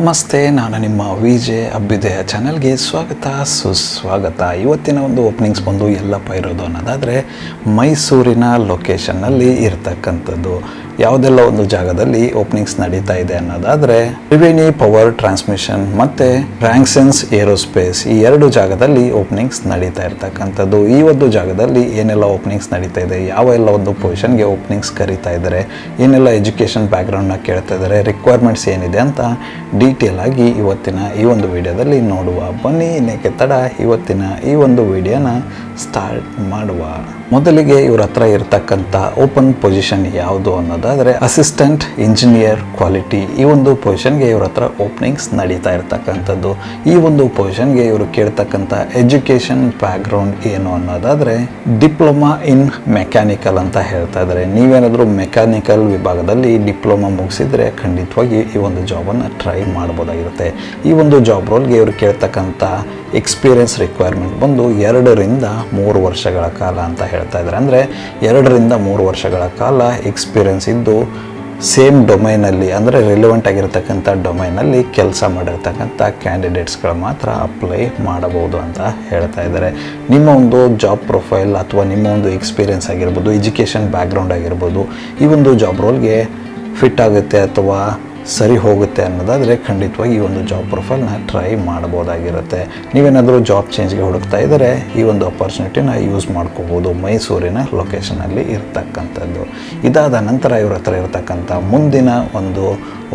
ನಮಸ್ತೆ, ನಾನು ನಿಮ್ಮ ವಿ ಜೆ ಅಭ್ಯುದಯ ಚಾನಲ್ಗೆ ಸ್ವಾಗತ, ಸುಸ್ವಾಗತ. ಇವತ್ತಿನ ಒಂದು ಓಪನಿಂಗ್ಸ್ ಬಂದು ಎಲ್ಲಪ್ಪ ಇರೋದು ಅನ್ನೋದಾದರೆ ಮೈಸೂರಿನ ಲೊಕೇಶನ್ನಲ್ಲಿ ಇರ್ತಕ್ಕಂಥದ್ದು. ಯಾವುದೆಲ್ಲ ಒಂದು ಜಾಗದಲ್ಲಿ ಓಪನಿಂಗ್ಸ್ ನಡೀತಾ ಇದೆ ಅನ್ನೋದಾದರೆ ತ್ರಿವೇಣಿ ಪವರ್ ಟ್ರಾನ್ಸ್ಮಿಷನ್ ಮತ್ತು ರ್ಯಾಂಕ್ಸೆನ್ಸ್ ಏರೋಸ್ಪೇಸ್ ಈ ಎರಡು ಜಾಗದಲ್ಲಿ ಓಪನಿಂಗ್ಸ್ ನಡೀತಾ ಇರ್ತಕ್ಕಂಥದ್ದು. ಈ ಒಂದು ಜಾಗದಲ್ಲಿ ಏನೆಲ್ಲ ಓಪನಿಂಗ್ಸ್ ನಡೀತಾ ಇದೆ, ಯಾವ ಎಲ್ಲ ಒಂದು ಪೊಸಿಷನ್ಗೆ ಓಪನಿಂಗ್ಸ್ ಕರೀತಾ ಇದ್ದಾರೆ, ಏನೆಲ್ಲ ಎಜುಕೇಷನ್ ಬ್ಯಾಕ್ಗ್ರೌಂಡ್ನ ಕೇಳ್ತಾ ಇದ್ದಾರೆ ರಿಕ್ವೈರ್ಮೆಂಟ್ಸ್ ಏನಿದೆ ಅಂತ ಡೀಟೇಲ್ ಆಗಿ ಇವತ್ತಿನ ಈ ಒಂದು ವಿಡಿಯೋದಲ್ಲಿ ನೋಡುವ. ಬನ್ನಿ ಇನ್ನೇಕೆ ತಡ, ಇವತ್ತಿನ ಈ ಒಂದು ವಿಡಿಯೋನ ಸ್ಟಾರ್ಟ್ ಮಾಡುವ. ಮೊದಲಿಗೆ ಇವ್ರ ಹತ್ರ ಇರತಕ್ಕಂಥ ಓಪನ್ ಪೊಸಿಷನ್ ಯಾವುದು ಅನ್ನೋದಾದರೆ ಅಸಿಸ್ಟೆಂಟ್ ಇಂಜಿನಿಯರ್ ಕ್ವಾಲಿಟಿ ಈ ಒಂದು ಪೊಸಿಷನ್ಗೆ ಇವ್ರ ಹತ್ರ ಓಪನಿಂಗ್ಸ್ ನಡೀತಾ ಇರ್ತಕ್ಕಂಥದ್ದು. ಈ ಒಂದು ಪೊಸಿಷನ್ಗೆ ಇವರು ಕೇಳ್ತಕ್ಕಂಥ ಎಜುಕೇಷನ್ ಬ್ಯಾಕ್ಗ್ರೌಂಡ್ ಏನು ಅನ್ನೋದಾದರೆ ಡಿಪ್ಲೊಮಾ ಇನ್ ಮೆಕ್ಯಾನಿಕಲ್ ಅಂತ ಹೇಳ್ತಾ ಇದ್ದಾರೆ ನೀವೇನಾದರೂ ಮೆಕ್ಯಾನಿಕಲ್ ವಿಭಾಗದಲ್ಲಿ ಡಿಪ್ಲೊಮಾ ಮುಗಿಸಿದ್ರೆ ಖಂಡಿತವಾಗಿ ಈ ಒಂದು ಜಾಬನ್ನು ಟ್ರೈ ಮಾಡ್ಬೋದಾಗಿರುತ್ತೆ. ಈ ಒಂದು ಜಾಬ್ ರೋಲ್ಗೆ ಇವರು ಕೇಳ್ತಕ್ಕಂಥ ಎಕ್ಸ್ಪೀರಿಯನ್ಸ್ ರಿಕ್ವೈರ್ಮೆಂಟ್ ಬಂದು ಎರಡರಿಂದ ಮೂರು ವರ್ಷಗಳ ಕಾಲ ಅಂತ ಹೇಳ್ತಾ ಇದ್ದಾರೆ. ಅಂದರೆ ಎರಡರಿಂದ ಮೂರು ವರ್ಷಗಳ ಕಾಲ ಎಕ್ಸ್ಪೀರಿಯನ್ಸ್ ಇದ್ದು ಸೇಮ್ ಡೊಮೈನಲ್ಲಿ ಅಂದರೆ ರಿಲೆವೆಂಟ್ ಆಗಿರ್ತಕ್ಕಂಥ ಡೊಮೈನಲ್ಲಿ ಕೆಲಸ ಮಾಡಿರ್ತಕ್ಕಂಥ ಕ್ಯಾಂಡಿಡೇಟ್ಸ್ಗಳು ಮಾತ್ರ ಅಪ್ಲೈ ಮಾಡಬಹುದು ಅಂತ ಹೇಳ್ತಾ ಇದ್ದಾರೆ. ನಿಮ್ಮ ಒಂದು ಜಾಬ್ ಪ್ರೊಫೈಲ್ ಅಥವಾ ನಿಮ್ಮ ಒಂದು ಎಕ್ಸ್ಪೀರಿಯನ್ಸ್ ಆಗಿರ್ಬೋದು ಎಜುಕೇಷನ್ ಬ್ಯಾಕ್ಗ್ರೌಂಡ್ ಆಗಿರ್ಬೋದು, ಈ ಒಂದು ಜಾಬ್ ರೋಲ್ಗೆ ಫಿಟ್ ಆಗುತ್ತೆ ಅಥವಾ ಸರಿ ಹೋಗುತ್ತೆ ಅನ್ನೋದಾದರೆ ಖಂಡಿತವಾಗಿ ಈ ಒಂದು ಜಾಬ್ ಪ್ರೊಫೈಲ್ನ ಟ್ರೈ ಮಾಡ್ಬೋದಾಗಿರುತ್ತೆ ನೀವೇನಾದರೂ ಜಾಬ್ ಚೇಂಜ್ಗೆ ಹುಡುಕ್ತಾ ಇದ್ದರೆ ಈ ಒಂದು ಅಪರ್ಚುನಿಟಿನ ಯೂಸ್ ಮಾಡ್ಕೋಬೋದು. ಮೈಸೂರಿನ ಲೊಕೇಶನಲ್ಲಿ ಇರ್ತಕ್ಕಂಥದ್ದು. ಇದಾದ ನಂತರ ಇವ್ರ ಹತ್ರ ಇರತಕ್ಕಂಥ ಮುಂದಿನ ಒಂದು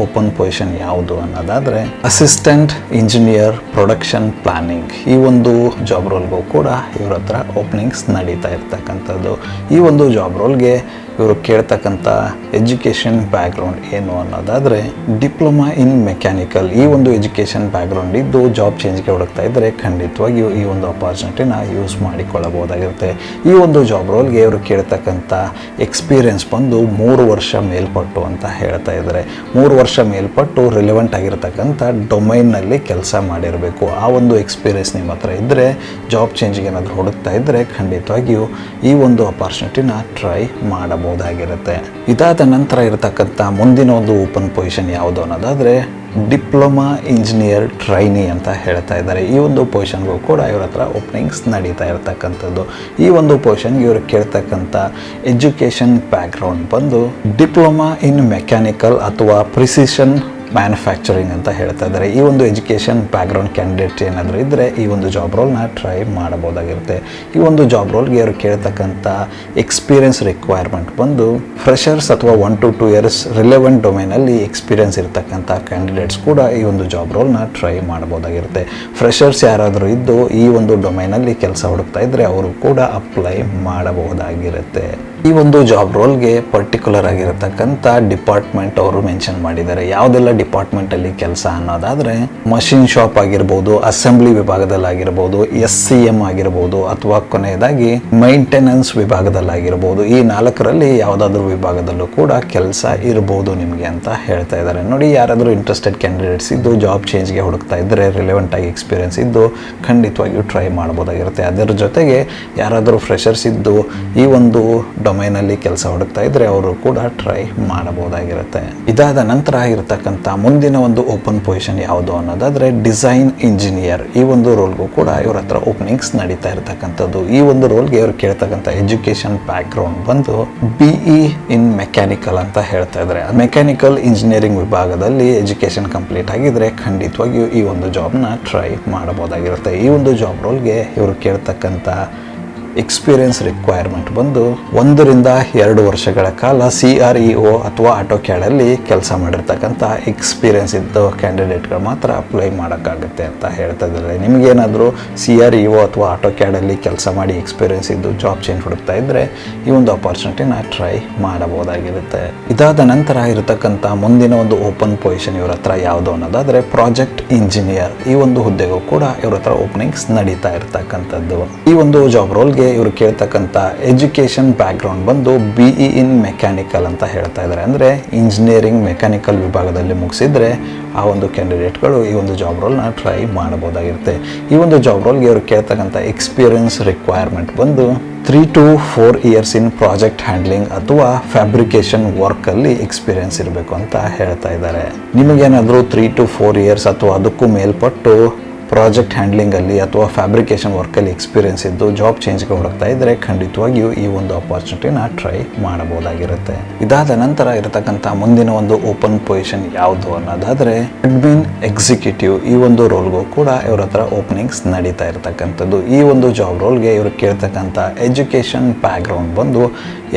ಓಪನ್ ಪೊಸಿಷನ್ ಯಾವುದು ಅನ್ನೋದಾದರೆ ಅಸಿಸ್ಟೆಂಟ್ ಇಂಜಿನಿಯರ್ ಪ್ರೊಡಕ್ಷನ್ ಪ್ಲಾನಿಂಗ್ ಈ ಒಂದು ಜಾಬ್ ರೋಲ್ಗೂ ಕೂಡ ಇವ್ರ ಹತ್ರ ಓಪನಿಂಗ್ಸ್ ನಡೀತಾ ಇರ್ತಕ್ಕಂಥದ್ದು. ಈ ಒಂದು ಜಾಬ್ ರೋಲ್ಗೆ ಇವರು ಕೇಳ್ತಕ್ಕಂಥ ಎಜುಕೇಷನ್ ಬ್ಯಾಕ್ಗ್ರೌಂಡ್ ಏನು ಅನ್ನೋದಾದರೆ ಡಿಪ್ಲೊಮಾ ಇನ್ ಮೆಕ್ಯಾನಿಕಲ್. ಈ ಒಂದು ಎಜುಕೇಷನ್ ಬ್ಯಾಕ್ಗ್ರೌಂಡ್ ಇದ್ದು ಜಾಬ್ ಚೇಂಜ್ಗೆ ಹುಡುಕ್ತಾ ಇದ್ದರೆ ಖಂಡಿತವಾಗಿಯೂ ಈ ಒಂದು ಅಪಾರ್ಚುನಿಟಿನ ಯೂಸ್ ಮಾಡಿಕೊಳ್ಳಬಹುದಾಗಿರುತ್ತೆ. ಈ ಒಂದು ಜಾಬ್ ರೋಲ್ಗೆ ಇವರು ಕೇಳ್ತಕ್ಕಂಥ ಎಕ್ಸ್ಪೀರಿಯನ್ಸ್ ಬಂದು ಮೂರು ವರ್ಷ ಮೇಲ್ಪಟ್ಟು ಅಂತ ಹೇಳ್ತಾ ಇದ್ದಾರೆ ಮೂರು ವರ್ಷ ಮೇಲ್ಪಟ್ಟು ರಿಲೆವೆಂಟ್ ಆಗಿರ್ತಕ್ಕಂಥ ಡೊಮೈನ್ನಲ್ಲಿ ಕೆಲಸ ಮಾಡಿರಬೇಕು. ಆ ಒಂದು ಎಕ್ಸ್ಪೀರಿಯನ್ಸ್ ನಿಮ್ಮ ಹತ್ರ ಇದ್ದರೆ ಜಾಬ್ ಚೇಂಜ್ಗೆ ಏನಾದರೂ ಹುಡುಕ್ತಾ ಇದ್ದರೆ ಖಂಡಿತವಾಗಿಯೂ ಈ ಒಂದು ಅಪಾರ್ಚುನಿಟಿನ ಟ್ರೈ ಮಾಡಬಹುದಾಗಿರುತ್ತೆ ಇದಾದ ನಂತರ ಇರತಕ್ಕಂಥ ಮುಂದಿನ ಒಂದು ಓಪನ್ ಪೊಸಿಷನ್ ಯಾವುದು ಅನ್ನೋದಾದರೆ ಡಿಪ್ಲೊಮಾ ಇಂಜಿನಿಯರ್ ಟ್ರೈನಿ ಅಂತ ಹೇಳ್ತಾ ಇದ್ದಾರೆ. ಈ ಒಂದು ಪೊಸಿಷನ್ಗೂ ಕೂಡ ಇವ್ರ ಹತ್ರ ಓಪನಿಂಗ್ಸ್ ನಡೀತಾ ಇರತಕ್ಕಂಥದ್ದು. ಈ ಒಂದು ಪೊಸಿಷನ್ಗೆ ಇವರು ಕೇಳ್ತಕ್ಕಂಥ ಎಜುಕೇಷನ್ ಬ್ಯಾಕ್ಗ್ರೌಂಡ್ ಬಂದು ಡಿಪ್ಲೊಮಾ ಇನ್ ಮೆಕ್ಯಾನಿಕಲ್ ಅಥವಾ ಪ್ರಿಸಿಷನ್ ಮ್ಯಾನುಫ್ಯಾಕ್ಚರಿಂಗ್ ಅಂತ ಹೇಳ್ತಾ ಇದ್ದಾರೆ. ಈ ಒಂದು ಎಜುಕೇಷನ್ ಬ್ಯಾಕ್ಗ್ರೌಂಡ್ ಕ್ಯಾಂಡಿಡೇಟ್ ಏನಾದರೂ ಇದ್ದರೆ ಈ ಒಂದು ಜಾಬ್ ರೋಲ್ನ ಟ್ರೈ ಮಾಡಬಹುದಾಗಿರುತ್ತೆ. ಈ ಒಂದು ಜಾಬ್ ರೋಲ್ಗೆ ಅವರು ಕೇಳ್ತಕ್ಕಂಥ ಎಕ್ಸ್ಪೀರಿಯನ್ಸ್ ರಿಕ್ವೈರ್ಮೆಂಟ್ ಬಂದು ಫ್ರೆಷರ್ಸ್ ಅಥವಾ one to two years relevant ಡೊಮೈನಲ್ಲಿ experience ಇರತಕ್ಕಂಥ ಕ್ಯಾಂಡಿಡೇಟ್ಸ್ ಕೂಡ ಈ ಒಂದು ಜಾಬ್ ರೋಲ್ನ ಟ್ರೈ ಮಾಡ್ಬೋದಾಗಿರುತ್ತೆ ಫ್ರೆಷರ್ಸ್ ಯಾರಾದರೂ ಇದ್ದು ಈ ಒಂದು ಡೊಮೈನಲ್ಲಿ ಕೆಲಸ ಹುಡುಕ್ತಾ ಇದ್ದರೆ ಅವರು ಕೂಡ ಅಪ್ಲೈ ಮಾಡಬಹುದಾಗಿರುತ್ತೆ. ಈ ಒಂದು ಜಾಬ್ ರೋಲ್ಗೆ ಪರ್ಟಿಕ್ಯುಲರ್ ಆಗಿರತಕ್ಕಂಥ ಡಿಪಾರ್ಟ್ಮೆಂಟ್ ಅವರು ಮೆನ್ಷನ್ ಮಾಡಿದ್ದಾರೆ. ಯಾವುದೆಲ್ಲ ಡಿಪಾರ್ಟ್ಮೆಂಟಲ್ಲಿ ಕೆಲಸ ಅನ್ನೋದಾದರೆ ಮಷಿನ್ ಶಾಪ್ ಆಗಿರ್ಬೋದು ಅಸೆಂಬ್ಲಿ ವಿಭಾಗದಲ್ಲಾಗಿರ್ಬೋದು ಎಸ್ ಸಿ ಎಂ ಆಗಿರ್ಬೋದು, ಅಥವಾ ಕೊನೆಯದಾಗಿ ಮೈಂಟೆನೆನ್ಸ್ ವಿಭಾಗದಲ್ಲಾಗಿರ್ಬೋದು, ಈ ನಾಲ್ಕರಲ್ಲಿ ಯಾವುದಾದ್ರೂ ವಿಭಾಗದಲ್ಲೂ ಕೂಡ ಕೆಲಸ ಇರ್ಬೋದು ನಿಮಗೆ ಅಂತ ಹೇಳ್ತಾ ಇದ್ದಾರೆ. ನೋಡಿ, ಯಾರಾದರೂ ಇಂಟ್ರೆಸ್ಟೆಡ್ ಕ್ಯಾಂಡಿಡೇಟ್ಸ್ ಇದ್ದು ಜಾಬ್ ಚೇಂಜ್ಗೆ ಹುಡುಕ್ತಾ ಇದ್ದರೆ ರಿಲೆವೆಂಟ್ ಆಗಿ ಎಕ್ಸ್ಪೀರಿಯನ್ಸ್ ಇದ್ದು, ಖಂಡಿತವಾಗಿಯೂ ಟ್ರೈ ಮಾಡ್ಬೋದಾಗಿರುತ್ತೆ. ಅದರ ಜೊತೆಗೆ ಯಾರಾದರೂ ಫ್ರೆಷರ್ಸ್ ಇದ್ದು, ಈ ಒಂದು ಡೊಮೈನಲ್ಲಿ ಕೆಲಸ ಹುಡುಕ್ತಾ ಇದ್ರೆ ಅವರು ಕೂಡ ಟ್ರೈ ಮಾಡಬಹುದಾಗಿರುತ್ತೆ. ಇದಾದ ನಂತರ ಇರತಕ್ಕಂಥ ಮುಂದಿನ ಒಂದು ಓಪನ್ ಪೊಸಿಷನ್ ಯಾವುದು ಅನ್ನೋದಾದ್ರೆ ಡಿಸೈನ್ ಇಂಜಿನಿಯರ್ ಈ ಒಂದು ರೋಲ್ಗೂ ಕೂಡ ಇವ್ರ ಹತ್ರ ಓಪನಿಂಗ್ಸ್ ನಡೀತಾ ಇರತಕ್ಕಂಥದ್ದು. ಈ ಒಂದು ರೋಲ್ಗೆ ಇವ್ರು ಕೇಳ್ತಕ್ಕಂಥ ಎಜುಕೇಶನ್ ಬ್ಯಾಕ್ಗ್ರೌಂಡ್ ಬಂದು ಬಿಇ ಇನ್ ಮೆಕ್ಯಾನಿಕಲ್ ಅಂತ ಹೇಳ್ತಾ ಇದ್ದಾರೆ ಮೆಕ್ಯಾನಿಕಲ್ ಇಂಜಿನಿಯರಿಂಗ್ ವಿಭಾಗದಲ್ಲಿ ಎಜುಕೇಶನ್ ಕಂಪ್ಲೀಟ್ ಆಗಿದ್ರೆ ಖಂಡಿತವಾಗಿಯೂ ಈ ಒಂದು ಜಾಬ್ನ ಟ್ರೈ ಮಾಡಬಹುದಾಗಿರುತ್ತೆ. ಈ ಒಂದು ಜಾಬ್ ರೋಲ್ಗೆ ಇವರು ಕೇಳ್ತಕ್ಕಂಥ ಎಕ್ಸ್ಪೀರಿಯನ್ಸ್ ರಿಕ್ವೈರ್ಮೆಂಟ್ ಬಂದು ಒಂದರಿಂದ ಎರಡು ವರ್ಷಗಳ ಕಾಲ ಸಿ ಆರ್ ಇ ಒ ಅಥವಾ ಆಟೋ ಕ್ಯಾಡಲ್ಲಿ ಕೆಲಸ ಮಾಡಿರ್ತಕ್ಕಂಥ ಎಕ್ಸ್ಪೀರಿಯನ್ಸ್ ಇದ್ದ ಕ್ಯಾಂಡಿಡೇಟ್ಗಳು ಮಾತ್ರ ಅಪ್ಲೈ ಮಾಡೋಕ್ಕಾಗುತ್ತೆ ಅಂತ ಹೇಳ್ತಾ ಇದ್ದಾರೆ. ನಿಮಗೇನಾದರೂ ಸಿ ಆರ್ ಇ ಒ ಅಥವಾ ಆಟೋ ಕ್ಯಾಡಲ್ಲಿ ಕೆಲಸ ಮಾಡಿ ಎಕ್ಸ್ಪೀರಿಯನ್ಸ್ ಇದ್ದು ಜಾಬ್ ಚೇಂಜ್ ಹುಡುಕ್ತಾ ಇದ್ದರೆ ಈ ಒಂದು ಅಪಾರ್ಚುನಿಟಿನ ಟ್ರೈ ಮಾಡಬಹುದಾಗಿರುತ್ತೆ. ಇದಾದ ನಂತರ ಇರತಕ್ಕಂಥ ಮುಂದಿನ ಒಂದು ಓಪನ್ ಪೊಸಿಷನ್ ಇವ್ರ ಹತ್ರ ಯಾವುದು ಅನ್ನೋದಾದರೆ ಪ್ರಾಜೆಕ್ಟ್ ಇಂಜಿನಿಯರ್ ಈ ಒಂದು ಹುದ್ದೆಗೂ ಕೂಡ ಇವ್ರ ಹತ್ರ ಓಪನಿಂಗ್ಸ್ ನಡೀತಾ ಇರ್ತಕ್ಕಂಥದ್ದು. ಈ ಒಂದು ಜಾಬ್ ರೋಲ್ಗೆ ರೋಲ್ಗೆ ಇವರು ಕೇಳ್ತಕ್ಕಂಥ ಎಜುಕೇಷನ್ ಬ್ಯಾಕ್ಗ್ರೌಂಡ್ ಬಂದು ಬಿ ಇ ಇನ್ ಮೆಕ್ಯಾನಿಕಲ್ ಅಂತ ಹೇಳ್ತಾ ಇದ್ದಾರೆ. ಅಂದರೆ ಇಂಜಿನಿಯರಿಂಗ್ ಮೆಕ್ಯಾನಿಕಲ್ ವಿಭಾಗದಲ್ಲಿ ಮುಗಿಸಿದರೆ ಆ ಒಂದು ಕ್ಯಾಂಡಿಡೇಟ್ಗಳು ಈ ಒಂದು ಜಾಬ್ ರೋಲ್ನ ಟ್ರೈ ಮಾಡ್ಬೋದಾಗಿರುತ್ತೆ ಈ ಒಂದು ಜಾಬ್ ರೋಲ್ಗೆ ಇವರು ಕೇಳ್ತಕ್ಕಂಥ ಎಕ್ಸ್ಪೀರಿಯನ್ಸ್ ರಿಕ್ವೈರ್ಮೆಂಟ್ ಬಂದು three to four years in project handling ಅಥವಾ ಫ್ಯಾಬ್ರಿಕೇಶನ್ ವರ್ಕಲ್ಲಿ ಎಕ್ಸ್ಪೀರಿಯನ್ಸ್ ಇರಬೇಕು ಅಂತ ಹೇಳ್ತಾ ಇದ್ದಾರೆ. ನಿಮಗೇನಾದರೂ ತ್ರೀ ಟು ಫೋರ್ ಇಯರ್ಸ್ ಅಥವಾ ಅದಕ್ಕೂ ಮೇಲ್ಪಟ್ಟು ಪ್ರಾಜೆಕ್ಟ್ ಹ್ಯಾಂಡ್ಲಿಂಗಲ್ಲಿ ಅಥವಾ ಫ್ಯಾಬ್ರಿಕೇಶನ್ ವರ್ಕಲ್ಲಿ ಎಕ್ಸ್ಪೀರಿಯನ್ಸ್ ಇದ್ದು ಜಾಬ್ ಚೇಂಜ್ಗೆ ಹುಡುಕ್ತಾ ಇದ್ದರೆ ಖಂಡಿತವಾಗಿಯೂ ಈ ಒಂದು ಅಪಾರ್ಚುನಿಟಿನ ಟ್ರೈ ಮಾಡಬಹುದಾಗಿರುತ್ತೆ. ಇದಾದ ನಂತರ ಇರತಕ್ಕಂಥ ಮುಂದಿನ ಒಂದು ಓಪನ್ ಪೊಸಿಷನ್ ಯಾವುದು ಅನ್ನೋದಾದರೆ ಅಡ್ಮಿನ್ ಎಕ್ಸಿಕ್ಯೂಟಿವ್ ಈ ಒಂದು ರೋಲ್ಗೂ ಕೂಡ ಇವ್ರ ಹತ್ರ ಓಪನಿಂಗ್ಸ್ ನಡೀತಾ ಇರ್ತಕ್ಕಂಥದ್ದು. ಈ ಒಂದು ಜಾಬ್ ರೋಲ್ಗೆ ಇವರು ಕೇಳ್ತಕ್ಕಂಥ ಎಜುಕೇಷನ್ ಬ್ಯಾಕ್ಗ್ರೌಂಡ್ ಬಂದು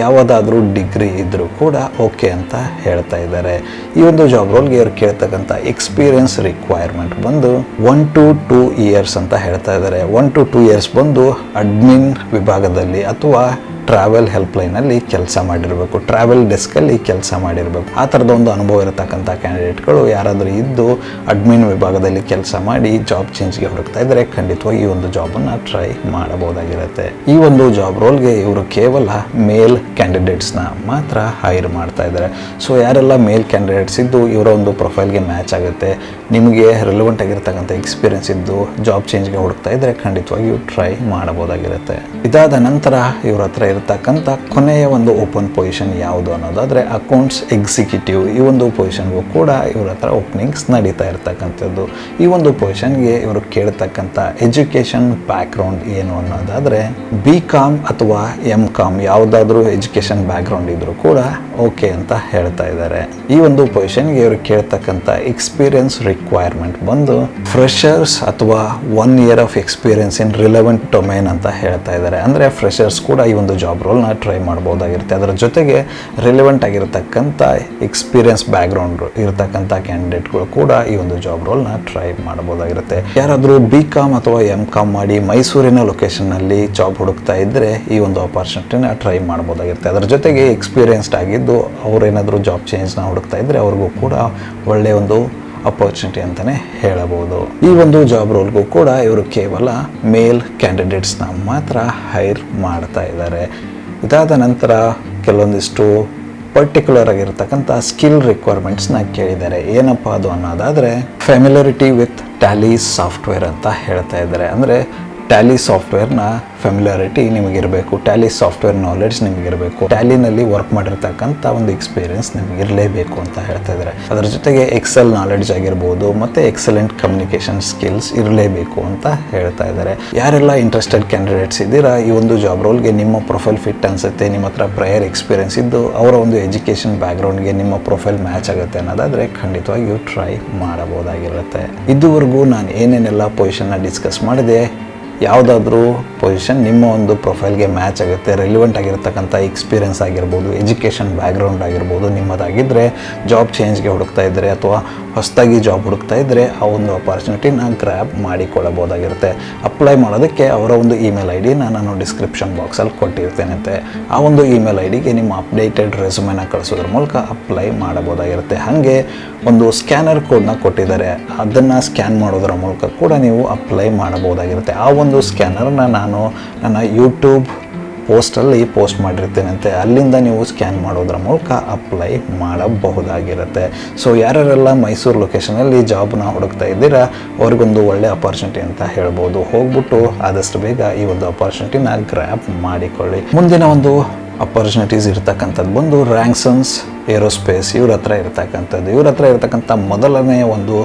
ಯಾವುದಾದ್ರೂ ಡಿಗ್ರಿ ಇದ್ದರೂ ಕೂಡ ಓಕೆ ಅಂತ ಹೇಳ್ತಾ ಇದ್ದಾರೆ. ಈ ಒಂದು ಜಾಬ್ ರೋಲ್ಗೆ ಇವರು ಕೇಳ್ತಕ್ಕಂಥ ಎಕ್ಸ್ಪೀರಿಯನ್ಸ್ ರಿಕ್ವೈರ್ಮೆಂಟ್ ಬಂದು ಒನ್ ಟು ಟೂ ಇಯರ್ಸ್ ಅಂತ ಹೇಳ್ತಾ ಇದ್ದಾರೆ. ಒನ್ ಟು ಟೂ ಇಯರ್ಸ್ ಬಂದು ಅಡ್ಮಿನ್ ವಿಭಾಗದಲ್ಲಿ ಅಥವಾ ಟ್ರಾವೆಲ್ ಹೆಲ್ಪ್ಲೈನಲ್ಲಿ ಕೆಲಸ ಮಾಡಿರಬೇಕು. ಟ್ರಾವೆಲ್ ಡೆಸ್ಕಲ್ಲಿ ಕೆಲಸ ಮಾಡಿರಬೇಕು. ಆ ಥರದ ಒಂದು ಅನುಭವ ಇರತಕ್ಕಂಥ ಕ್ಯಾಂಡಿಡೇಟ್ಗಳು ಯಾರಾದರೂ ಇದ್ದು ಅಡ್ಮಿನ್ ವಿಭಾಗದಲ್ಲಿ ಕೆಲಸ ಮಾಡಿ ಜಾಬ್ ಚೇಂಜ್ಗೆ ಹುಡುಕ್ತಾ ಇದ್ದರೆ ಖಂಡಿತವಾಗಿ ಈ ಒಂದು ಜಾಬನ್ನು ಟ್ರೈ ಮಾಡಬಹುದಾಗಿರುತ್ತೆ. ಈ ಒಂದು ಜಾಬ್ ರೋಲ್ಗೆ ಇವರು ಕೇವಲ ಮೇಲ್ ಕ್ಯಾಂಡಿಡೇಟ್ಸ್ನ ಮಾತ್ರ ಹೈರ್ ಮಾಡ್ತಾ ಇದ್ದಾರೆ ಸೊ ಯಾರೆಲ್ಲ ಮೇಲ್ ಕ್ಯಾಂಡಿಡೇಟ್ಸ್ ಇದ್ದು ಇವರ ಒಂದು ಪ್ರೊಫೈಲ್ಗೆ ಮ್ಯಾಚ್ ಆಗುತ್ತೆ, ನಿಮಗೆ ರೆಲೆವೆಂಟ್ ಆಗಿರ್ತಕ್ಕಂಥ ಎಕ್ಸ್ಪೀರಿಯನ್ಸ್ ಇದ್ದು ಜಾಬ್ ಚೇಂಜ್ಗೆ ಹುಡುಕ್ತಾ ಇದ್ದರೆ ಖಂಡಿತವಾಗಿಯೂ ಟ್ರೈ ಮಾಡಬಹುದಾಗಿರುತ್ತೆ. ಇದಾದ ನಂತರ ಇವ್ರ ಹತ್ರ ಇರತಕ್ಕಂಥ ಕೊನೆಯ ಒಂದು ಓಪನ್ ಪೊಸಿಷನ್ ಯಾವುದು ಅನ್ನೋದಾದರೆ ಅಕೌಂಟ್ಸ್ ಎಕ್ಸಿಕ್ಯೂಟಿವ್ ಈ ಒಂದು ಪೊಸಿಷನ್ಗೂ ಕೂಡ ಇವ್ರ ಹತ್ರ ಓಪನಿಂಗ್ಸ್ ನಡೀತಾ ಇರ್ತಕ್ಕಂಥದ್ದು. ಈ ಒಂದು ಪೊಸಿಷನ್ಗೆ ಇವರು ಕೇಳ್ತಕ್ಕಂಥ ಎಜುಕೇಷನ್ ಬ್ಯಾಕ್ಗ್ರೌಂಡ್ ಏನು ಅನ್ನೋದಾದರೆ ಬಿ ಕಾಮ್ ಅಥವಾ ಎಂ ಕಾಮ್ ಯಾವುದಾದ್ರೂ ಎಜುಕೇಷನ್ ಬ್ಯಾಕ್ಗ್ರೌಂಡ್ ಇದ್ರೂ ಕೂಡ ಓಕೆ ಅಂತ ಹೇಳ್ತಾ ಇದ್ದಾರೆ ಈ ಒಂದು ಪೊಸಿಷನ್ಗೆ ಇವರು ಕೇಳ್ತಕ್ಕಂಥ ಎಕ್ಸ್ಪೀರಿಯನ್ಸ್ ರಿಕ್ವೈರ್ಮೆಂಟ್ ಬಂದು ಫ್ರೆಷರ್ಸ್ ಅಥವಾ one year of experience in relevant domain ಅಂತ ಹೇಳ್ತಾ ಇದ್ದಾರೆ ಅಂದರೆ ಫ್ರೆಷರ್ಸ್ ಕೂಡ ಈ ಒಂದು ರೋಲ್ನ ಟ್ರೈ ಮಾಡ್ಬೋದಾಗಿರುತ್ತೆ. ಅದರ ಜೊತೆಗೆ ರಿಲೆವೆಂಟ್ ಆಗಿರತಕ್ಕಂಥ ಎಕ್ಸ್ಪೀರಿಯನ್ಸ್ ಬ್ಯಾಕ್ಗ್ರೌಂಡ್ ಇರತಕ್ಕಂಥ ಕ್ಯಾಂಡಿಡೇಟ್ಗಳು ಕೂಡ ಈ ಒಂದು ಜಾಬ್ ರೋಲ್ನ ಟ್ರೈ ಮಾಡ್ಬೋದಾಗಿರುತ್ತೆ. ಯಾರಾದರೂ ಬಿ ಕಾಮ್ ಅಥವಾ ಎಂ ಕಾಮ್ ಮಾಡಿ ಮೈಸೂರಿನ ಲೊಕೇಶನ್ನಲ್ಲಿ ಜಾಬ್ ಹುಡುಕ್ತಾ ಇದ್ದರೆ ಈ ಒಂದು ಆಪರ್ಚುನಿಟಿನ ಟ್ರೈ ಮಾಡ್ಬೋದಾಗಿರುತ್ತೆ. ಅದರ ಜೊತೆಗೆ ಎಕ್ಸ್ಪೀರಿಯನ್ಸ್ಡ್ ಆಗಿದ್ದು ಅವರೇನಾದರೂ ಜಾಬ್ ಚೇಂಜ್ನ ಹುಡುಕ್ತಾ ಇದ್ದರೆ ಅವ್ರಿಗೂ ಕೂಡ ಒಳ್ಳೆಯ ಒಂದು ಅಪರ್ಚುನಿಟಿ ಅಂತಲೇ ಹೇಳಬಹುದು. ಈ ಒಂದು ಜಾಬ್ ರೋಲ್ಗೂ ಕೂಡ ಇವರು ಕೇವಲ ಮೇಲ್ ಕ್ಯಾಂಡಿಡೇಟ್ಸ್ನ ಮಾತ್ರ ಹೈರ್ ಮಾಡ್ತಾ ಇದ್ದಾರೆ. ಇದಾದ ನಂತರ ಕೆಲವೊಂದಿಷ್ಟು ಪರ್ಟಿಕ್ಯುಲರ್ ಆಗಿರ್ತಕ್ಕಂಥ ಸ್ಕಿಲ್ ರಿಕ್ವೈರ್ಮೆಂಟ್ಸ್ನ ಕೇಳಿದ್ದಾರೆ. ಏನಪ್ಪ ಅದು ಅನ್ನೋದಾದರೆ ಫ್ಯಾಮಿಲರಿಟಿ ವಿತ್ ಟ್ಯಾಲಿ ಸಾಫ್ಟ್ವೇರ್ ಅಂತ ಹೇಳ್ತಾ ಇದ್ದಾರೆ. ಅಂದರೆ ಟ್ಯಾಲಿ ಸಾಫ್ಟ್ವೇರ್ನ ಫೆಮಿಲಾರಿಟಿ ನಿಮಗಿರಬೇಕು. ಟ್ಯಾಲಿ ಸಾಫ್ಟ್ವೇರ್ ನಾಲೆಡ್ಜ್ ನಿಮಗಿರಬೇಕು. ಟ್ಯಾಲಿನಲ್ಲಿ ವರ್ಕ್ ಮಾಡಿರ್ತಕ್ಕಂಥ ಒಂದು ಎಕ್ಸ್ಪೀರಿಯನ್ಸ್ ನಿಮಗೆ ಇರಲೇಬೇಕು ಅಂತ ಹೇಳ್ತಾ ಇದ್ದಾರೆ. ಅದರ ಜೊತೆಗೆ ಎಕ್ಸೆಲ್ ನಾಲೆಡ್ಜ್ ಆಗಿರ್ಬೋದು, ಮತ್ತು ಎಕ್ಸಲೆಂಟ್ ಕಮ್ಯುನಿಕೇಷನ್ ಸ್ಕಿಲ್ಸ್ ಇರಲೇಬೇಕು ಅಂತ ಹೇಳ್ತಾ ಇದ್ದಾರೆ. ಯಾರೆಲ್ಲ ಇಂಟ್ರೆಸ್ಟೆಡ್ ಕ್ಯಾಂಡಿಡೇಟ್ಸ್ ಇದ್ದೀರಾ, ಈ ಒಂದು ಜಾಬ್ ರೋಲ್ಗೆ ನಿಮ್ಮ ಪ್ರೊಫೈಲ್ ಫಿಟ್ ಅನಿಸುತ್ತೆ, ನಿಮ್ಮ ಹತ್ರ ಪ್ರಯರ್ ಎಕ್ಸ್ಪೀರಿಯನ್ಸ್ ಇದ್ದು, ಅವರ ಒಂದು ಎಜುಕೇಷನ್ ಬ್ಯಾಕ್ಗ್ರೌಂಡ್ಗೆ ನಿಮ್ಮ ಪ್ರೊಫೈಲ್ ಮ್ಯಾಚ್ ಆಗುತ್ತೆ ಅನ್ನೋದಾದರೆ ಖಂಡಿತವಾಗಿಯೂ ಟ್ರೈ ಮಾಡಬಹುದಾಗಿರುತ್ತೆ. ಇದುವರೆಗೂ ನಾನು ಏನೇನೆಲ್ಲ ಪೊಸಿಷನ್ನ ಡಿಸ್ಕಸ್ ಮಾಡಿದೆ ಯಾವುದಾದ್ರೂ ಪೊಸಿಷನ್ ನಿಮ್ಮ ಒಂದು ಪ್ರೊಫೈಲ್ಗೆ ಮ್ಯಾಚ್ ಆಗುತ್ತೆ ರೆಲಿವೆಂಟ್ ಆಗಿರ್ತಕ್ಕಂಥ ಎಕ್ಸ್ಪೀರಿಯನ್ಸ್ ಆಗಿರ್ಬೋದು ಎಜುಕೇಷನ್ ಬ್ಯಾಕ್ಗ್ರೌಂಡ್ ಆಗಿರ್ಬೋದು ನಿಮ್ಮದಾಗಿದ್ದರೆ ಜಾಬ್ ಚೇಂಜ್ಗೆ ಹುಡುಕ್ತಾ ಇದ್ದರೆ ಅಥವಾ ಹೊಸದಾಗಿ ಜಾಬ್ ಹುಡುಕ್ತಾ ಇದ್ದರೆ ಆ ಒಂದು ಅಪರ್ಚುನಿಟಿನ ಗ್ರ್ಯಾಬ್ ಮಾಡಿಕೊಳ್ಳಬಹುದಾಗಿರುತ್ತೆ. ಅಪ್ಲೈ ಮಾಡೋದಕ್ಕೆ ಅವರ ಒಂದು ಇಮೇಲ್ ಐ ಡಿನ ನಾನು ಡಿಸ್ಕ್ರಿಪ್ಷನ್ ಬಾಕ್ಸಲ್ಲಿ ಕೊಟ್ಟಿರ್ತೇನಂತೆ ಆ ಒಂದು ಇಮೇಲ್ ಐ ಡಿಗೆ ನಿಮ್ಮ ಅಪ್ಡೇಟೆಡ್ ರೆಸ್ಯೂಮೆನ ಕಳಿಸೋದ್ರ ಮೂಲಕ ಅಪ್ಲೈ ಮಾಡಬಹುದಾಗಿರುತ್ತೆ. ಹಾಗೆ ಒಂದು ಸ್ಕ್ಯಾನರ್ ಕೋಡ್ನ ಕೊಟ್ಟಿದ್ದಾರೆ. ಅದನ್ನು ಸ್ಕ್ಯಾನ್ ಮಾಡೋದರ ಮೂಲಕ ಕೂಡ ನೀವು ಅಪ್ಲೈ ಮಾಡಬಹುದಾಗಿರುತ್ತೆ. ಆ ಒಂದು ಸ್ಕ್ಯಾನರ್ನ ನಾನು ನನ್ನ ಯೂಟ್ಯೂಬ್ ಪೋಸ್ಟಲ್ಲಿ ಪೋಸ್ಟ್ ಮಾಡಿರ್ತೇನಂತೆ, ಅಲ್ಲಿಂದ ನೀವು ಸ್ಕ್ಯಾನ್ ಮಾಡೋದ್ರ ಮೂಲಕ ಅಪ್ಲೈ ಮಾಡಬಹುದಾಗಿರುತ್ತೆ. ಸೊ ಯಾರ್ಯಾರೆಲ್ಲ ಮೈಸೂರು ಲೊಕೇಶನಲ್ಲಿ ಜಾಬ್ನ ಹುಡುಕ್ತಾ ಇದ್ದೀರಾ, ಅವ್ರಿಗೊಂದು ಒಳ್ಳೆ ಅಪಾರ್ಚುನಿಟಿ ಅಂತ ಹೇಳ್ಬೋದು. ಹೋಗ್ಬಿಟ್ಟು ಆದಷ್ಟು ಬೇಗ ಈ ಒಂದು ಅಪಾರ್ಚುನಿಟಿನ ಗ್ರ್ಯಾಪ್ ಮಾಡಿಕೊಳ್ಳಿ. ಮುಂದಿನ ಒಂದು ಅಪರ್ಚುನಿಟೀಸ್ ಇರ್ತಕ್ಕಂಥದ್ದು ಬಂದು ರ್ಯಾಂಕ್ಸನ್ಸ್ ಏರೋಸ್ಪೇಸ್ ಇವ್ರ ಹತ್ರ ಇರ್ತಕ್ಕಂಥದ್ದು. ಇವ್ರ ಹತ್ರ ಇರ್ತಕ್ಕಂಥ ಮೊದಲನೇ ಒಂದು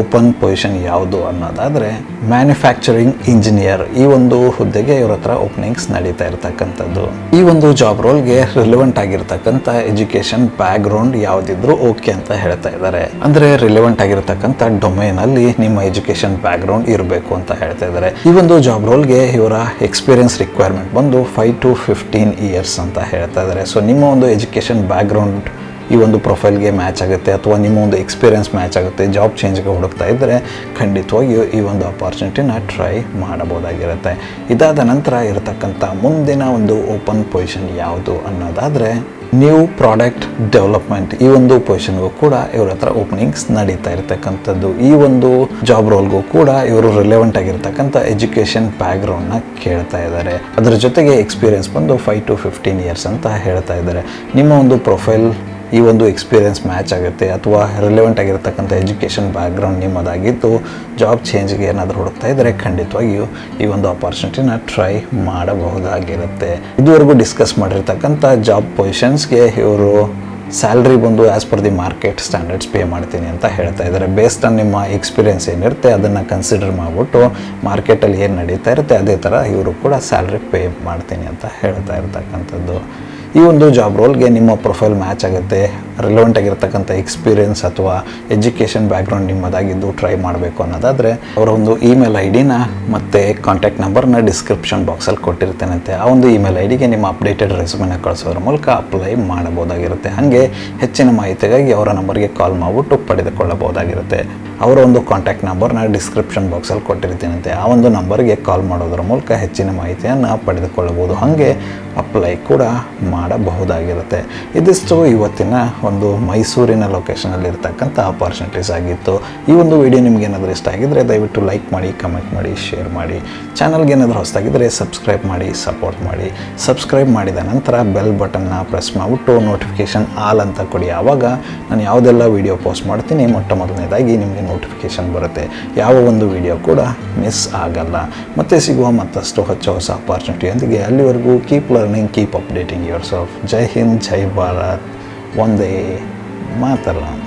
ಓಪನ್ ಪೊಸಿಷನ್ ಯಾವುದು ಅನ್ನೋದಾದರೆ ಮ್ಯಾನುಫ್ಯಾಕ್ಚರಿಂಗ್ ಇಂಜಿನಿಯರ್ ಈ ಒಂದು ಹುದ್ದೆಗೆ ಇವ್ರ ಹತ್ರ ಓಪನಿಂಗ್ಸ್ ನಡೀತಾ ಇರ್ತಕ್ಕಂಥದ್ದು. ಈ ಒಂದು ಜಾಬ್ ರೋಲ್ಗೆ ರಿಲೆವೆಂಟ್ ಆಗಿರ್ತಕ್ಕಂಥ ಎಜುಕೇಷನ್ ಬ್ಯಾಕ್ಗ್ರೌಂಡ್ ಯಾವುದಿದ್ರು ಓಕೆ ಅಂತ ಹೇಳ್ತಾ ಇದ್ದಾರೆ ಅಂದರೆ ರಿಲೆವೆಂಟ್ ಆಗಿರ್ತಕ್ಕಂಥ ಡೊಮೈನಲ್ಲಿ ನಿಮ್ಮ ಎಜುಕೇಷನ್ ಬ್ಯಾಕ್ಗ್ರೌಂಡ್ ಇರಬೇಕು ಅಂತ ಹೇಳ್ತಾ ಇದ್ದಾರೆ ಈ ಒಂದು ಜಾಬ್ ರೋಲ್ಗೆ ಇವರ ಎಕ್ಸ್ಪೀರಿಯನ್ಸ್ ರಿಕ್ವೈರ್ಮೆಂಟ್ ಬಂದು ಫೈವ್ ಟು ಫಿಫ್ಟೀನ್ ಇಯರ್ಸ್ ಅಂತ ಹೇಳ್ತಾ ಇದ್ದಾರೆ ಸೊ ನಿಮ್ಮ ಒಂದು ಎಜುಕೇಷನ್ ಬ್ಯಾಕ್ಗ್ರೌಂಡ್ ಈ ಒಂದು ಪ್ರೊಫೈಲ್ಗೆ ಮ್ಯಾಚ್ ಆಗುತ್ತೆ ಅಥವಾ ನಿಮ್ಮ ಒಂದು ಎಕ್ಸ್ಪೀರಿಯನ್ಸ್ ಮ್ಯಾಚ್ ಆಗುತ್ತೆ, ಜಾಬ್ ಚೇಂಜ್ಗೆ ಹುಡುಕ್ತಾ ಇದ್ದರೆ ಖಂಡಿತವಾಗಿಯೂ ಈ ಒಂದು ಅಪಾರ್ಚುನಿಟಿನ ಟ್ರೈ ಮಾಡಬಹುದಾಗಿರುತ್ತೆ. ಇದಾದ ನಂತರ ಇರತಕ್ಕಂಥ ಮುಂದಿನ ಒಂದು ಓಪನ್ ಪೊಸಿಷನ್ ಯಾವುದು ಅನ್ನೋದಾದರೆ ನ್ಯೂ ಪ್ರಾಡಕ್ಟ್ ಡೆವಲಪ್ಮೆಂಟ್ ಈ ಒಂದು ಪೊಸಿಷನ್ಗೂ ಕೂಡ ಇವ್ರ ಹತ್ರ ಓಪನಿಂಗ್ಸ್ ನಡೀತಾ ಇರತಕ್ಕಂಥದ್ದು. ಈ ಒಂದು ಜಾಬ್ ರೋಲ್ಗೂ ಕೂಡ ಇವರು ರಿಲೆವೆಂಟ್ ಆಗಿರ್ತಕ್ಕಂಥ ಎಜುಕೇಷನ್ ಬ್ಯಾಕ್ಗ್ರೌಂಡ್ನ ಕೇಳ್ತಾ ಇದ್ದಾರೆ ಅದರ ಜೊತೆಗೆ ಎಕ್ಸ್ಪೀರಿಯನ್ಸ್ ಬಂದು ಫೈವ್ ಟು ಫಿಫ್ಟೀನ್ ಇಯರ್ಸ್ ಅಂತ ಹೇಳ್ತಾ ಇದ್ದಾರೆ ನಿಮ್ಮ ಒಂದು ಪ್ರೊಫೈಲ್ ಈ ಒಂದು ಎಕ್ಸ್ಪೀರಿಯನ್ಸ್ ಮ್ಯಾಚ್ ಆಗುತ್ತೆ ಅಥವಾ ರಿಲೆವೆಂಟ್ ಆಗಿರತಕ್ಕಂಥ ಎಜುಕೇಷನ್ ಬ್ಯಾಕ್ಗ್ರೌಂಡ್ ನಿಮ್ಮದಾಗಿತ್ತು ಜಾಬ್ ಚೇಂಜ್ಗೆ ಏನಾದರೂ ಹುಡುಕ್ತಾ ಇದ್ದರೆ ಖಂಡಿತವಾಗಿಯೂ ಈ ಒಂದು ಆಪರ್ಚುನಿಟಿನ ಟ್ರೈ ಮಾಡಬಹುದಾಗಿರುತ್ತೆ. ಇದುವರೆಗೂ ಡಿಸ್ಕಸ್ ಮಾಡಿರ್ತಕ್ಕಂಥ ಜಾಬ್ ಪೊಸಿಷನ್ಸ್ಗೆ ಇವರು ಸ್ಯಾಲ್ರಿ ಬಂದು as per the market standards pay ಮಾಡ್ತೀನಿ ಅಂತ ಹೇಳ್ತಾ ಇದ್ದಾರೆ. ಬೇಸ್ಡ್ ಆನ್ ನಿಮ್ಮ ಎಕ್ಸ್ಪೀರಿಯನ್ಸ್ ಏನಿರುತ್ತೆ, ಅದನ್ನು ಕನ್ಸಿಡರ್ ಮಾಡಿಬಿಟ್ಟು ಮಾರ್ಕೆಟಲ್ಲಿ ಏನು ನಡೀತಾ ಇರುತ್ತೆ, ಅದೇ ಥರ ಇವರು ಕೂಡ ಸ್ಯಾಲ್ರಿ ಪೇ ಮಾಡ್ತೀನಿ ಅಂತ ಹೇಳ್ತಾ ಇರ್ತಕ್ಕಂಥದ್ದು. ಈ ಒಂದು ಜಾಬ್ ರೋಲ್ಗೆ ನಿಮ್ಮ ಪ್ರೊಫೈಲ್ ಮ್ಯಾಚ್ ಆಗುತ್ತೆ ರಿಲೆವೆಂಟ್ ಆಗಿರ್ತಕ್ಕಂಥ ಎಕ್ಸ್ಪೀರಿಯನ್ಸ್ ಅಥವಾ ಎಜುಕೇಷನ್ ಬ್ಯಾಕ್ಗ್ರೌಂಡ್ ನಿಮ್ಮದಾಗಿದ್ದು ಟ್ರೈ ಮಾಡಬೇಕು ಅನ್ನೋದಾದರೆ, ಅವರ ಒಂದು ಇಮೇಲ್ ಐ ಡಿನ ಮತ್ತು ಕಾಂಟ್ಯಾಕ್ಟ್ ನಂಬರ್ನ ಡಿಸ್ಕ್ರಿಪ್ಷನ್ ಬಾಕ್ಸಲ್ಲಿ ಕೊಟ್ಟಿರ್ತೇನಂತೆ. ಆ ಒಂದು ಇಮೇಲ್ ಐ ಡಿಗೆ ನಿಮ್ಮ ಅಪ್ಡೇಟೆಡ್ ರೆಸ್ಯೂಮೆನ ಕಳಿಸೋದ್ರ ಮೂಲಕ ಅಪ್ಲೈ ಮಾಡಬಹುದಾಗಿರುತ್ತೆ. ಹಾಗೆ ಹೆಚ್ಚಿನ ಮಾಹಿತಿಗಾಗಿ ಅವರ ನಂಬರ್ಗೆ ಕಾಲ್ ಮಾಡಿಬಿಟ್ಟು ಪಡೆದುಕೊಳ್ಳಬಹುದಾಗಿರುತ್ತೆ. ಅವರ ಒಂದು ಕಾಂಟ್ಯಾಕ್ಟ್ ನಂಬರ್ನ ಡಿಸ್ಕ್ರಿಪ್ಷನ್ ಬಾಕ್ಸಲ್ಲಿ ಕೊಟ್ಟಿರ್ತೀನಂತೆ. ಆ ಒಂದು ನಂಬರ್ಗೆ ಕಾಲ್ ಮಾಡೋದ್ರ ಮೂಲಕ ಹೆಚ್ಚಿನ ಮಾಹಿತಿಯನ್ನು ಪಡೆದುಕೊಳ್ಳಬಹುದು. ಹಾಗೆ ಅಪ್ಲೈ ಕೂಡ ಮಾಡಬಹುದಾಗಿರುತ್ತೆ. ಇದಿಷ್ಟು ಇವತ್ತಿನ ಒಂದು ಮೈಸೂರಿನ ಲೊಕೇಶನಲ್ಲಿ ಇರ್ತಕ್ಕಂಥ ಅಪಾರ್ಚುನಿಟೀಸ್ ಆಗಿತ್ತು. ಈ ಒಂದು ವಿಡಿಯೋ ನಿಮ್ಗೆ ಏನಾದರೂ ಇಷ್ಟ ಆಗಿದ್ದರೆ ದಯವಿಟ್ಟು ಲೈಕ್ ಮಾಡಿ ಕಮೆಂಟ್ ಮಾಡಿ ಶೇರ್ ಮಾಡಿ. ಚಾನಲ್ಗೆ ಏನಾದರೂ ಹೊಸದಾಗಿದ್ದರೆ ಸಬ್ಸ್ಕ್ರೈಬ್ ಮಾಡಿ ಸಪೋರ್ಟ್ ಮಾಡಿ. ಸಬ್ಸ್ಕ್ರೈಬ್ ಮಾಡಿದ ನಂತರ ಬೆಲ್ ಬಟನ್ನ ಪ್ರೆಸ್ ಮಾಡಿಬಿಟ್ಟು ನೋಟಿಫಿಕೇಷನ್ ಆಲ್ ಅಂತ ಕೊಡಿ. ಆವಾಗ ನಾನು ಯಾವುದೆಲ್ಲ ವಿಡಿಯೋ ಪೋಸ್ಟ್ ಮಾಡ್ತೀನಿ ಮೊಟ್ಟ ಮೊದಲನೇದಾಗಿ ನಿಮಗೆ ನೋಟಿಫಿಕೇಷನ್ ಬರುತ್ತೆ. ಯಾವ ಒಂದು ವಿಡಿಯೋ ಕೂಡ ಮಿಸ್ ಆಗಲ್ಲ. ಮತ್ತೆ ಸಿಗುವ ಮತ್ತಷ್ಟು ಹೊಸ ಹೊಸ ಅಪಾರ್ಚುನಿಟಿಯೊಂದಿಗೆ ಅಲ್ಲಿವರೆಗೂ keep learning keep updating yourself Jai Hind Jai Bharat ಒಂದೇ ಮಾತರಂ